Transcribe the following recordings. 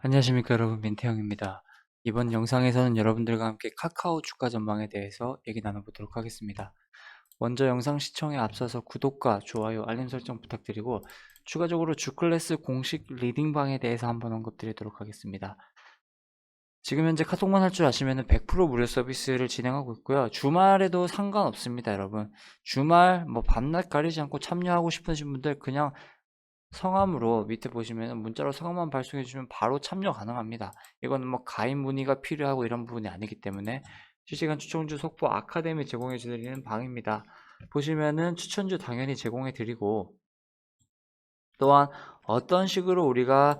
안녕하십니까 여러분 민태형입니다. 이번 영상에서는 여러분들과 함께 카카오 주가 전망에 대해서 얘기 나눠보도록 하겠습니다. 먼저 영상 시청에 앞서서 구독과 좋아요, 알림 설정 부탁드리고 추가적으로 주클래스 공식 리딩방에 대해서 한번 언급드리도록 하겠습니다. 지금 현재 카톡만 할 줄 아시면 100% 무료 서비스를 진행하고 있고요. 주말에도 상관없습니다, 여러분. 주말 뭐 밤낮 가리지 않고 참여하고 싶으신 분들 그냥 성함으로 밑에 보시면 문자로 성함만 발송해 주시면 바로 참여 가능합니다. 이거는 뭐 가입 문의가 필요하고 이런 부분이 아니기 때문에 실시간 추천주 속보 아카데미 제공해 드리는 방입니다. 보시면은 추천주 당연히 제공해 드리고 또한 어떤 식으로 우리가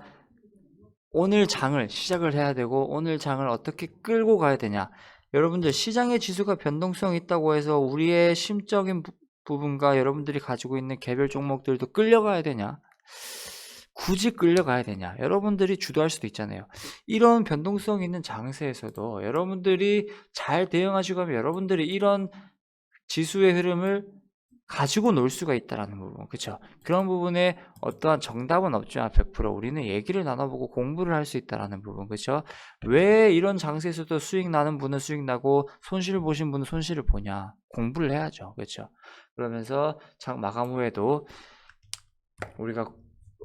오늘 장을 시작을 해야 되고 오늘 장을 어떻게 끌고 가야 되냐 여러분들 시장의 지수가 변동성이 있다고 해서 우리의 심적인 부, 부분과 여러분들이 가지고 있는 개별 종목들도 끌려가야 되냐 굳이 끌려가야 되냐? 여러분들이 주도할 수도 있잖아요. 이런 변동성 있는 장세에서도 여러분들이 잘 대응하시고 하면 여러분들이 이런 지수의 흐름을 가지고 놀 수가 있다라는 부분 그쵸? 그런 부분에 어떠한 정답은 없지만 100% 우리는 얘기를 나눠보고 공부를 할 수 있다라는 부분 그쵸? 왜 이런 장세에서도 수익 나는 분은 수익 나고 손실 보신 분은 손실을 보냐? 공부를 해야죠 그쵸? 그러면서 장 마감 후에도 우리가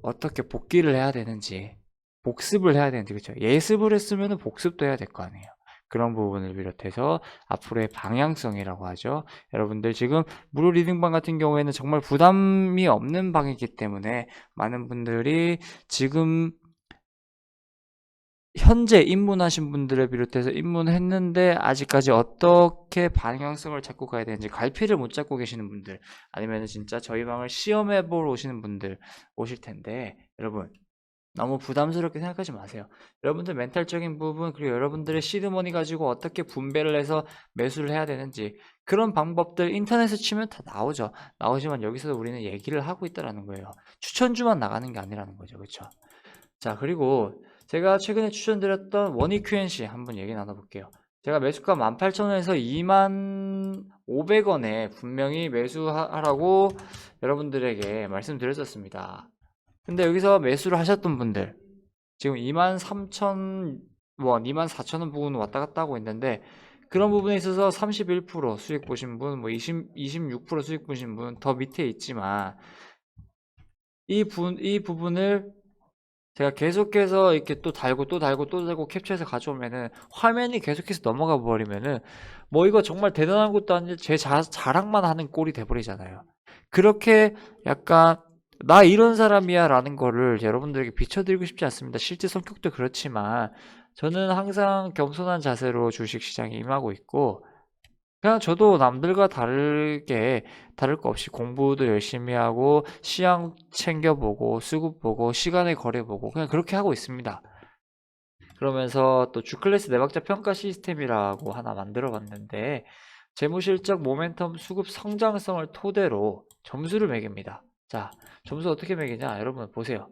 어떻게 복귀를 해야 되는지 복습을 해야 되는지 그렇죠? 예습을 했으면 복습도 해야 될 거 아니에요. 그런 부분을 비롯해서 앞으로의 방향성이라고 하죠. 여러분들 지금 무료 리딩방 같은 경우에는 정말 부담이 없는 방이기 때문에 많은 분들이 지금 현재 입문하신 분들을 비롯해서 입문했는데 아직까지 어떻게 방향성을 잡고 가야 되는지 갈피를 못 잡고 계시는 분들 아니면 진짜 저희 방을 시험해 보러 오시는 분들 오실 텐데 여러분 너무 부담스럽게 생각하지 마세요. 여러분들 멘탈적인 부분 그리고 여러분들의 시드머니 가지고 어떻게 분배를 해서 매수를 해야 되는지 그런 방법들 인터넷에 치면 다 나오죠. 나오지만 여기서 우리는 얘기를 하고 있다라는 거예요. 추천주만 나가는 게 아니라는 거죠. 그렇죠? 자, 그리고 제가 최근에 추천드렸던 원익 QNC 한번 얘기 나눠볼게요. 제가 매수가 18,000원에서 2,500원에 분명히 매수하라고 여러분들에게 말씀드렸었습니다. 근데 여기서 매수를 하셨던 분들 지금 23,000원, 24,000원 부분 왔다 갔다 하고 있는데 그런 부분에 있어서 31% 수익 보신 분, 뭐 20, 26% 수익 보신 분 더 밑에 있지만 이, 부, 이 부분을 제가 계속해서 이렇게 또 달고 또 달고 또 달고 캡처해서 가져오면은 화면이 계속해서 넘어가 버리면은 뭐 이거 정말 대단한 것도 아닌데 제 자, 자랑만 하는 꼴이 돼버리잖아요. 그렇게 약간 나 이런 사람이야 라는 거를 여러분들에게 비춰드리고 싶지 않습니다. 실제 성격도 그렇지만 저는 항상 겸손한 자세로 주식시장에 임하고 있고 그냥 저도 남들과 다르게 다를 거 없이 공부도 열심히 하고 시향 챙겨보고 수급 보고 시간을 거래 보고 그냥 그렇게 하고 있습니다. 그러면서 또 주클래스 내박자 평가 시스템이라고 하나 만들어 봤는데 재무실적 모멘텀 수급 성장성을 토대로 점수를 매깁니다. 자, 점수 어떻게 매기냐? 여러분 보세요.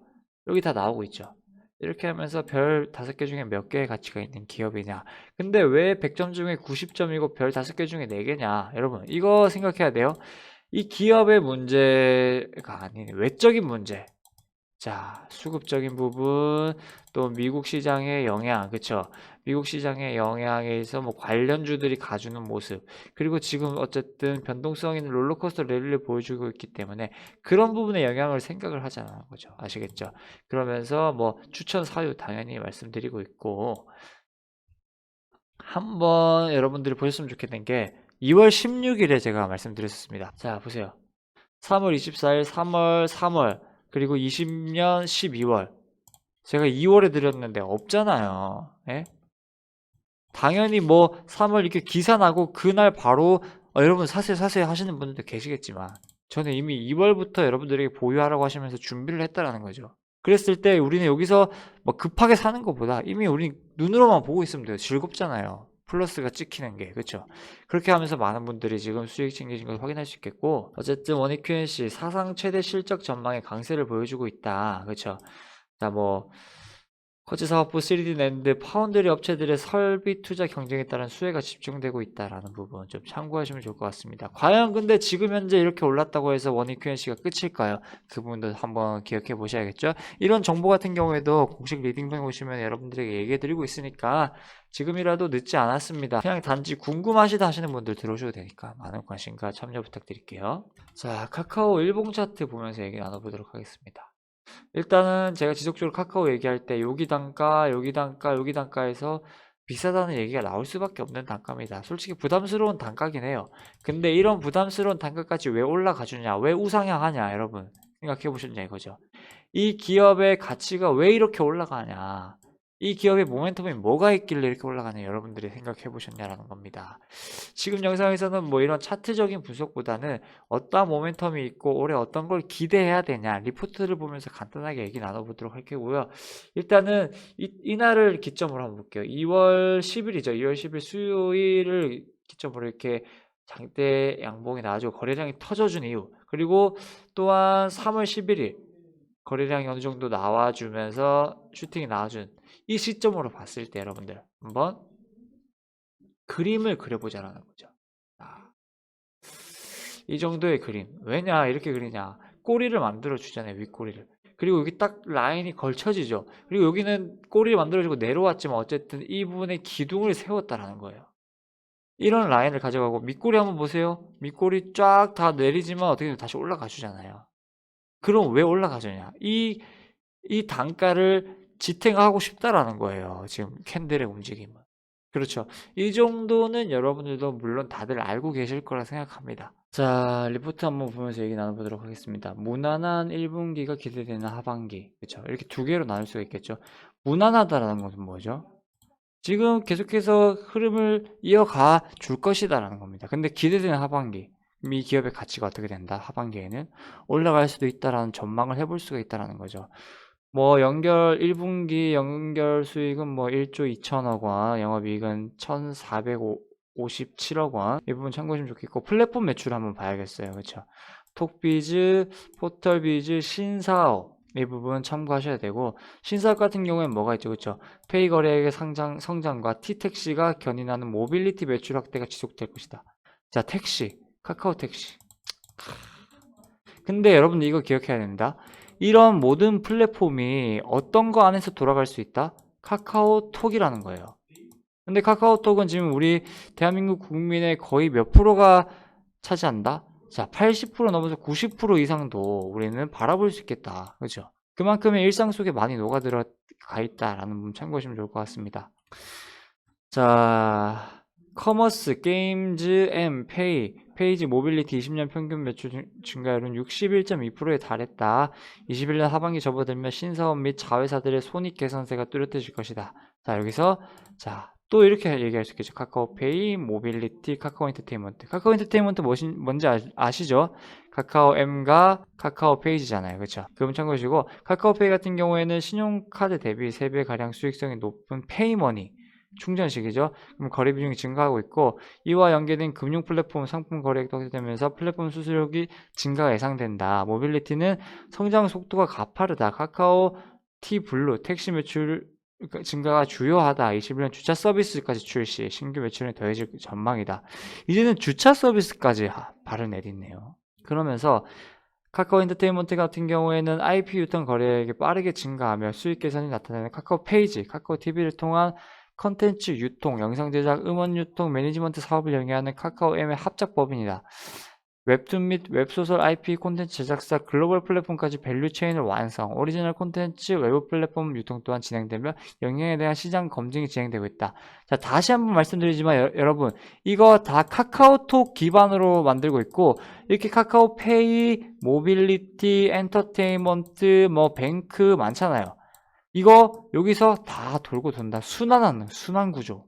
여기 다 나오고 있죠. 이렇게 하면서 별 5개 중에 몇 개의 가치가 있는 기업이냐. 근데 왜 100점 중에 90점이고 별 5개 중에 4개냐. 여러분, 이거 생각해야 돼요. 이 기업의 문제가 아닌 외적인 문제. 자, 수급적인 부분, 또 미국 시장의 영향, 그쵸? 미국 시장의 영향에 있어 뭐 관련주들이 가주는 모습, 그리고 지금 어쨌든 변동성 있는 롤러코스터 랠리를 보여주고 있기 때문에 그런 부분에 영향을 생각을 하자는 거죠. 아시겠죠? 그러면서 뭐 추천 사유 당연히 말씀드리고 있고, 한번 여러분들이 보셨으면 좋겠는 게 2월 16일에 제가 말씀드렸습니다. 자, 보세요. 3월 24일, 3월, 3월, 그리고 20년 12월. 제가 2월에 드렸는데 없잖아요. 예? 당연히 뭐 3월 이렇게 기사 나고 그날 바로 어, 여러분 사세요 사세요 하시는 분들도 계시겠지만 저는 이미 2월부터 여러분들에게 보유하라고 하시면서 준비를 했다라는 거죠. 그랬을 때 우리는 여기서 뭐 급하게 사는 것보다 이미 우리 눈으로만 보고 있으면 돼요. 즐겁잖아요. 플러스가 찍히는 게 그렇죠. 그렇게 하면서 많은 분들이 지금 수익 챙기신 걸 확인할 수 있겠고 어쨌든 원익 QNC 사상 최대 실적 전망의 강세를 보여주고 있다. 그렇죠. 자뭐 거치 사업부 3D 랜드 파운드리 업체들의 설비 투자 경쟁에 따른 수혜가 집중되고 있다라는 부분 좀 참고하시면 좋을 것 같습니다. 과연 근데 지금 현재 이렇게 올랐다고 해서 원익 QNC가 끝일까요? 그 부분도 한번 기억해 보셔야겠죠. 이런 정보 같은 경우에도 공식 리딩방 보시면 여러분들에게 얘기해 드리고 있으니까 지금이라도 늦지 않았습니다. 그냥 단지 궁금하시다 하시는 분들 들어오셔도 되니까 많은 관심과 참여 부탁드릴게요. 자, 카카오 일봉 차트 보면서 얘기 나눠보도록 하겠습니다. 일단은 제가 지속적으로 카카오 얘기할 때 여기 단가, 여기 단가, 여기 단가에서 비싸다는 얘기가 나올 수밖에 없는 단가입니다. 솔직히 부담스러운 단가긴 해요. 근데 이런 부담스러운 단가까지 왜 올라가 주냐, 왜 우상향하냐, 여러분 생각해 보셨냐 이거죠. 이 기업의 가치가 왜 이렇게 올라가냐, 이 기업의 모멘텀이 뭐가 있길래 이렇게 올라가냐, 여러분들이 생각해 보셨냐라는 겁니다. 지금 영상에서는 뭐 이런 차트적인 분석보다는 어떠한 모멘텀이 있고 올해 어떤 걸 기대해야 되냐 리포트를 보면서 간단하게 얘기 나눠보도록 할 거고요. 일단은 이, 이날을 기점으로 한번 볼게요. 2월 10일이죠. 2월 10일 수요일을 기점으로 이렇게 장대 양봉이 나와주고 거래량이 터져준 이유 그리고 또한 3월 11일 거래량이 어느 정도 나와주면서 슈팅이 나와준 이 시점으로 봤을 때 여러분들 한번 그림을 그려보자라는 거죠. 아. 이 정도의 그림. 왜냐 이렇게 그리냐. 꼬리를 만들어 주잖아요. 윗꼬리를. 그리고 여기 딱 라인이 걸쳐지죠. 그리고 여기는 꼬리를 만들어주고 내려왔지만 어쨌든 이 부분에 기둥을 세웠다라는 거예요. 이런 라인을 가져가고 밑꼬리 한번 보세요. 밑꼬리 쫙 다 내리지만 어떻게든 다시 올라가 주잖아요. 그럼 왜 올라가주냐? 이, 이 단가를 지탱하고 싶다라는 거예요. 지금 캔들의 움직임은. 그렇죠. 이 정도는 여러분들도 물론 다들 알고 계실 거라 생각합니다. 자, 리포트 한번 보면서 얘기 나눠보도록 하겠습니다. 무난한 1분기가 기대되는 하반기. 그렇죠. 이렇게 두 개로 나눌 수가 있겠죠. 무난하다라는 것은 뭐죠? 지금 계속해서 흐름을 이어가 줄 것이다라는 겁니다. 근데 기대되는 하반기. 이 기업의 가치가 어떻게 된다? 하반기에는 올라갈 수도 있다라는 전망을 해볼 수가 있다라는 거죠. 뭐 연결 1분기 연결 수익은 뭐 1조 2천억 원, 영업이익은 1,457억 원. 이 부분 참고하시면 좋겠고 플랫폼 매출 한번 봐야겠어요. 그렇죠? 톡비즈, 포털비즈, 신사업 이 부분 참고하셔야 되고 신사업 같은 경우에는 뭐가 있죠, 그렇죠? 페이 거래액의 상장 성장과 T택시가 견인하는 모빌리티 매출 확대가 지속될 것이다. 자, 택시, 카카오 택시. 근데 여러분들 이거 기억해야 됩니다. 이런 모든 플랫폼이 어떤 거 안에서 돌아갈 수 있다? 카카오톡이라는 거예요. 근데 카카오톡은 지금 우리 대한민국 국민의 거의 몇 프로가 차지한다? 자, 80% 넘어서 90% 이상도 우리는 바라볼 수 있겠다. 그죠? 그만큼의 일상 속에 많이 녹아들어 가 있다라는 부분 참고하시면 좋을 것 같습니다. 자, 커머스, 게임즈, 엠, 페이, 페이지 모빌리티 20년 평균 매출 증- 증가율은 61.2%에 달했다. 21년 하반기 접어들며 신사업 및 자회사들의 손익 개선세가 뚜렷해질 것이다. 자, 여기서 자, 또 이렇게 얘기할 수 있겠죠. 카카오페이, 모빌리티, 카카오 엔터테인먼트. 카카오 엔터테인먼트 뭔지 아, 시죠 카카오 M과 카카오 페이지잖아요. 그렇죠? 그분 참고하시고 카카오 페이 같은 경우에는 신용카드 대비 3배 가량 수익성이 높은 페이머니 충전식이죠. 그럼 거래 비중이 증가하고 있고 이와 연계된 금융 플랫폼 상품 거래액도 확대되면서 플랫폼 수수료기 증가가 예상된다. 모빌리티는 성장 속도가 가파르다. 카카오 T 블루 택시 매출 증가가 주요하다. 21년 주차 서비스까지 출시, 신규 매출이 더해질 전망이다. 이제는 주차 서비스까지 하- 발을 내딛네요. 그러면서 카카오 엔터테인먼트 같은 경우에는 IP 유통 거래액이 빠르게 증가하며 수익 개선이 나타나는 카카오 페이지, 카카오 TV를 통한 컨텐츠 유통, 영상 제작, 음원 유통, 매니지먼트 사업을 영위하는 카카오 M의 합작 법인이다. 웹툰 및 웹소설 IP 콘텐츠 제작사 글로벌 플랫폼까지 밸류 체인을 완성, 오리지널 콘텐츠 외부 플랫폼 유통 또한 진행되며 영향에 대한 시장 검증이 진행되고 있다. 자, 다시 한번 말씀드리지만 여, 여러분, 이거 다 카카오톡 기반으로 만들고 있고 이렇게 카카오페이, 모빌리티, 엔터테인먼트, 뭐 뱅크 많잖아요. 이거 여기서 다 돌고 돈다. 순환하는 순환 구조.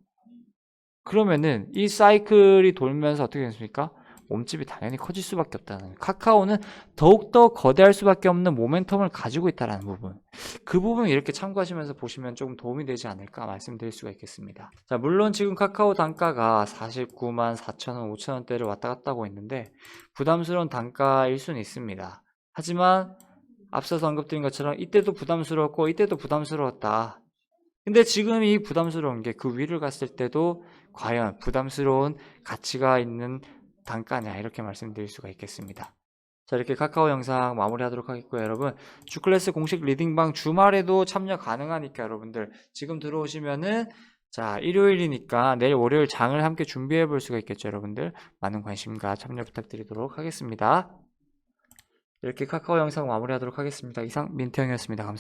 그러면은 이 사이클이 돌면서 어떻게 됐습니까? 몸집이 당연히 커질 수밖에 없다는 카카오는 더욱더 거대할 수밖에 없는 모멘텀을 가지고 있다는 부분 그 부분 이렇게 참고하시면서 보시면 조금 도움이 되지 않을까 말씀드릴 수가 있겠습니다 자 물론 지금 카카오 단가가 49만 4천원 5천원대를 왔다 갔다 하고 있는데 부담스러운 단가일 수는 있습니다 하지만 앞서서 언급드린 것처럼 이때도 부담스러웠고 이때도 부담스러웠다. 근데 지금 이 부담스러운 게 그 위를 갔을 때도 과연 부담스러운 가치가 있는 단가냐 이렇게 말씀드릴 수가 있겠습니다. 자 이렇게 카카오 영상 마무리하도록 하겠고요 여러분. 주클래스 공식 리딩방 주말에도 참여 가능하니까 여러분들 지금 들어오시면은 자 일요일이니까 내일 월요일 장을 함께 준비해 볼 수가 있겠죠 여러분들? 많은 관심과 참여 부탁드리도록 하겠습니다 이렇게 카카오 영상 마무리하도록 하겠습니다. 이상 민태형이었습니다. 감사합니다